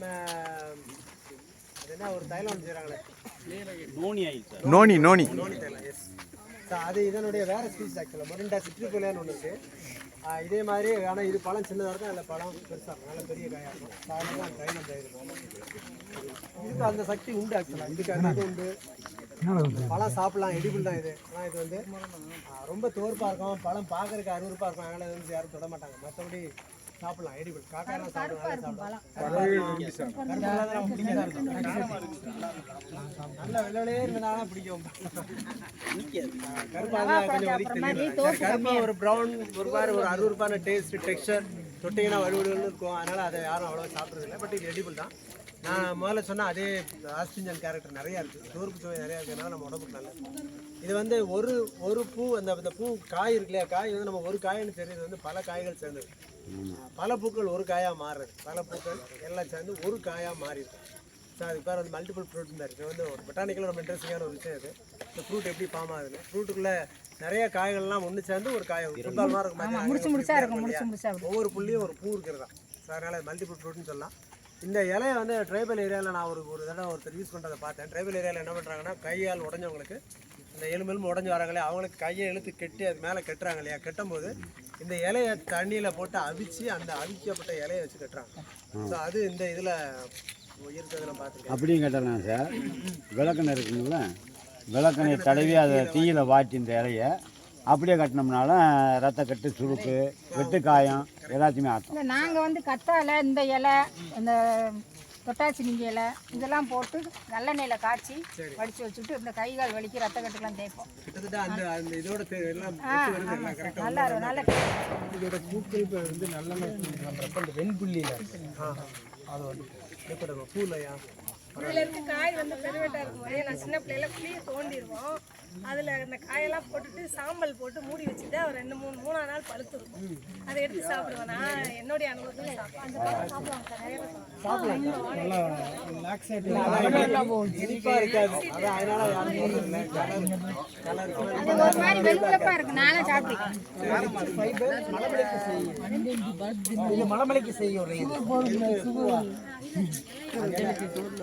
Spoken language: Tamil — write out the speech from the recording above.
நம்ம அது என்ன ஒரு தைலம் ஒன்று செய்கிறாங்களே நோனி நோனி. நோனி நோனி தைலம் எஸ் அது இதனுடைய வேற ஸ்பீஸ் ஆக்சுவலாக மொரிண்டா சிட்ரிபுலியான்னு ஒன்று இருக்குது இதே மாதிரி ஆனால் இது பழம் சின்னதாக இருக்கும் அதில் பழம் பெருசாக இருக்கும். நல்ல பெரிய காயாக இருக்கும். தான் தைலம் தயாரிக்கும் இதுக்கு அந்த சக்தி உண்டு ஆக்சுவலாக இதுக்கு அந்த இது உண்டு. பழம் சாப்பிடலாம் எடிபிள் தான் இது. ஆனால் இது வந்து ரொம்ப தோற்பாக இருக்கும். பழம் பார்க்கறதுக்கு அருவருப்பாக இருக்கும். அதனால் வந்து யாரும் தொட மாட்டாங்க. மற்றபடி சாப்பிடலாம். எடிபிள் காக்காலாம் சாப்பிடலாம் நல்லா வெள்ளையே இருந்தாலும் பிடிக்கும். கருப்பா ஒரு ப்ரௌன் ஒரு மாதிரி ஒரு அருவருப்பான டேஸ்ட் டெக்ஸ்சர் தொட்டிங்கன்னா வலுவலுன்னு இருக்கும். அதனால் அதை யாரும் அவ்வளோவா சாப்பிட்றது இல்லை பட் இது எடிபிள் தான். நான் முதல்ல சொன்ன அதே ஆஸ்டிஞ்சன் கேரக்டர் நிறையா இருக்குது தோறுப்பு சுவை நிறையா இருக்கிறதுனால நம்ம உடம்புக்கு நல்லது. இது வந்து ஒரு ஒரு பூ அந்த அந்த பூ காய் இருக்கு இல்லையா? காய் வந்து நம்ம ஒரு காயின்னு தெரியுது வந்து பல காய்கள் சேர்ந்தது. பல பூக்கள் ஒரு காயாக மாறுறது. பல பூக்கள் எல்லாம் சேர்ந்து ஒரு காயாக மாறிடுது. ஸோ அதுக்கு பேர் வந்து மல்டிபிள் ஃப்ரூட்ஸ் தான் இருக்குது வந்து ஒரு பொட்டானிக்கல் ரொம்ப இன்ட்ரெஸ்டிங்கான ஒரு விஷயம் இது. இந்த ஃப்ரூட் எப்படி ஃபார்ம் ஆகுதுன்னு. ஃப்ரூட்டுக்குள்ளே நிறைய காய்கள்லாம் ஒன்று சேர்ந்து ஒரு காய் ஃபுட்பால் மாதிரி இருக்கும் முடிச்சு முடிச்சா இருக்கும் முடிச்சு முடிச்சா இருக்கும் ஒவ்வொரு புள்ளியும் ஒரு பூ இருக்கிறதா ஸோ அதனால் மல்டிபிள் ஃப்ரூட்னு சொல்லலாம். இந்த இலையை வந்து ட்ரைபல் ஏரியாவில் நான் ஒரு ஒரு தடவை ஒருத்தர் யூஸ் பண்ணுறதை பார்த்தேன். ட்ரைபல் ஏரியாவில் என்ன பண்ணுறாங்கன்னா கையால் உடஞ்சவங்களுக்கு இந்த எலும்பு எலும்பு உடஞ்சி வராங்களே அவங்களுக்கு கையை இழுத்து கெட்டி அது மேலே கட்டுறாங்க இல்லையா? கட்டும்போது இந்த இலையை தண்ணியில் போட்டு அவிச்சு அந்த அவிக்கப்பட்ட இலையை வச்சு கட்டுறாங்க. ஸோ அது இந்த இதில் இருக்கிறதுல பார்த்துருக்கேன். அப்படியும் கட்டலாம் சார். விளக்கெண்ணெய் இருக்குங்களா விளக்கெண்ணெய் தடவி அதை தீயில வாட்டி இந்த இலைய அப்படியே கட்டினோம்னாலும் ரத்த கட்டு சுருக்கு வெட்டு காயம் எல்லாத்தையுமே ஆட்டும். இல்லை நாங்கள் வந்து கத்தாழை இந்த இலை இந்த தொட்டாச்சினிங்க இலை இதெல்லாம் போட்டு நல்லெண்ணெயில் காய்ச்சி வடித்து வச்சுட்டு இந்த கை கால் வலிக்கு ரத்த கட்டுலாம் தேய்ப்போம். நல்லா இருக்கும் நல்ல இதோட பூக்கள் இப்போ வந்து நல்லெண்ணெய் பண்ணுறப்ப இந்த வெண்புள்ளியில். அது வந்து எப்படி பூலையா இதுல இருக்க காய் வந்து பெருவேட்டா இருக்கும் போதே நான் சின்ன பிள்ளைல புளிய தோண்டிடுவோம். அதுல அந்த காயெல்லாம் போட்டுட்டு சாம்பல் போட்டு மூடி வச்சுட்டு ஒரு ரெண்டு மூணு மூணா நாள் பழுத்துருக்கும். அதை எடுத்து சாப்பிடுவேன். நான் என்னுடைய அனுபவத்தில் மலமலைக்கு செய்யும் அது தெரியல அது இலையா யாரும் ஸ்வீட் சார் ஸ்வீட் சொல்லியா சார் ஸ்வீட்